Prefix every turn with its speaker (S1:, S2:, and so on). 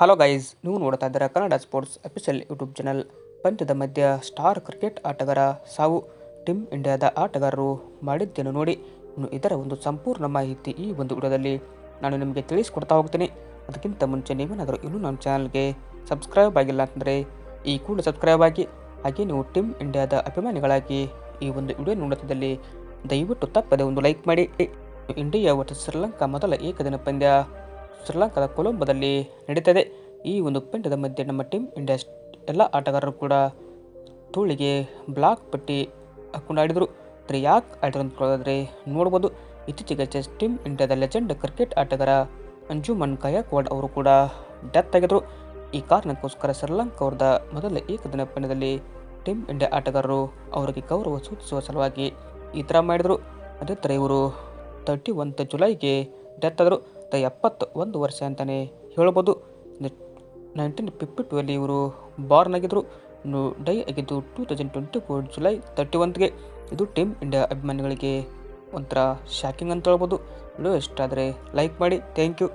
S1: Hello guys ನೀವು ನೋಡ್ತಾ ಇದ್ದೀರಾ Kannada sports official YouTube channel ಪಂದ್ಯದ ಮಧ್ಯ ಸ್ಟಾರ್ ಕ್ರಿಕೆಟ್ ಆಟಗಾರ ಸಾವು. ಟೀಮ್ ಇಂಡಿಯಾದ ಆಟಗಾರರು ಮಾಡಿದ್ದೇನು ನೋಡಿ? ಇನ್ನು ಇದರ ಒಂದು ಸಂಪೂರ್ಣ ಮಾಹಿತಿ ಈ ಒಂದು ವಿಡಿಯೋದಲ್ಲಿ ನಾನು ನಿಮಗೆ ತಿಳಿಸಿಕೊಡ್ತಾ ಹೋಗ್ತೀನಿ. ಅದಕ್ಕಿಂತ ಮುಂಚೆ ನೀವೇನಾದರೂ ಇನ್ನೂ ನಮ್ಮ ಚಾನಲ್ಗೆ ಸಬ್ಸ್ಕ್ರೈಬ್ ಆಗಿಲ್ಲ ಅಂತಂದರೆ ಈ ಕೂಡ ಸಬ್ಸ್ಕ್ರೈಬ್ ಆಗಿ. ಹಾಗೆ ನೀವು ಟೀಮ್ ಇಂಡಿಯಾದ ಅಭಿಮಾನಿಗಳಾಗಿ ಈ ಒಂದು ವಿಡಿಯೋ ನೋಡುತ್ತಿದ್ದಲ್ಲಿ ದಯವಿಟ್ಟು ತಪ್ಪದೆ ಒಂದು ಲೈಕ್ ಮಾಡಿ. ಇಂಡಿಯಾ ವರ್ಸಸ್ ಶ್ರೀಲಂಕಾ ಮೊದಲ ಏಕದಿನ ಪಂದ್ಯ. ಶ್ರೀಲಂಕಾದ ಕೊಲಂಬೋದಲ್ಲಿ ನಡೀತದೆ. ಈ ಒಂದು ಪಂದ್ಯದ ಮಧ್ಯೆ ನಮ್ಮ ಟೀಮ್ ಇಂಡಿಯಾ ಎಲ್ಲ ಆಟಗಾರರು ಕೂಡ ತೋಳಿಗೆ ಬ್ಲಾಕ್ ಪಟ್ಟಿ ಹಾಕೊಂಡು ಆಡಿದರು. ಆದರೆ ಯಾಕೆ ಆಡಿದ್ರು ಅಂತಾದರೆ ನೋಡ್ಬೋದು. ಇತ್ತೀಚೆಗೆ ಚೆಸ್ ಟೀಮ್ ಇಂಡಿಯಾದ ಲೆಜೆಂಡ್ ಕ್ರಿಕೆಟ್ ಆಟಗಾರ ಅಂಜುಮನ್ ಕಯಾಕ್ವಾಡ್ ಅವರು ಕೂಡ ಡೆತ್ ಆಗಿದ್ರು. ಈ ಕಾರಣಕ್ಕೋಸ್ಕರ ಶ್ರೀಲಂಕಾ ಅವ್ರದ ಮೊದಲ ಏಕದಿನ ಪಂದ್ಯದಲ್ಲಿ ಟೀಮ್ ಇಂಡಿಯಾ ಆಟಗಾರರು ಅವರಿಗೆ ಗೌರವ ಸೂಚಿಸುವ ಸಲುವಾಗಿ ಈ ಥರ ಮಾಡಿದರು. ಅದೇ ಥರ ಇವರು ತರ್ಟಿ ಒಂತ್ ಜುಲೈಗೆ ಡೆತ್ ಆದರು. ದ ಎಪ್ಪತ್ತು ಒಂದು ವರ್ಷ ಅಂತಲೇ ಹೇಳ್ಬೋದು. ನೈನ್ಟೀನ್ ಫಿಫ್ಟಿ ಟೂ ಇವರು ಬಾರ್ನ್ ಆಗಿದ್ದರು ಡೈ ಆಗಿದ್ದು two thousand twenty four July thirty ಒನ್ಗೆ ಇದು ಟೀಮ್ ಇಂಡಿಯಾ ಅಭಿಮಾನಿಗಳಿಗೆ ಒಂಥರ ಶಾಕಿಂಗ್ ಅಂತ ಹೇಳ್ಬೋದು. ವಿಡಿಯೋ ಇಷ್ಟ ಆದರೆ ಲೈಕ್ ಮಾಡಿ. Thank you.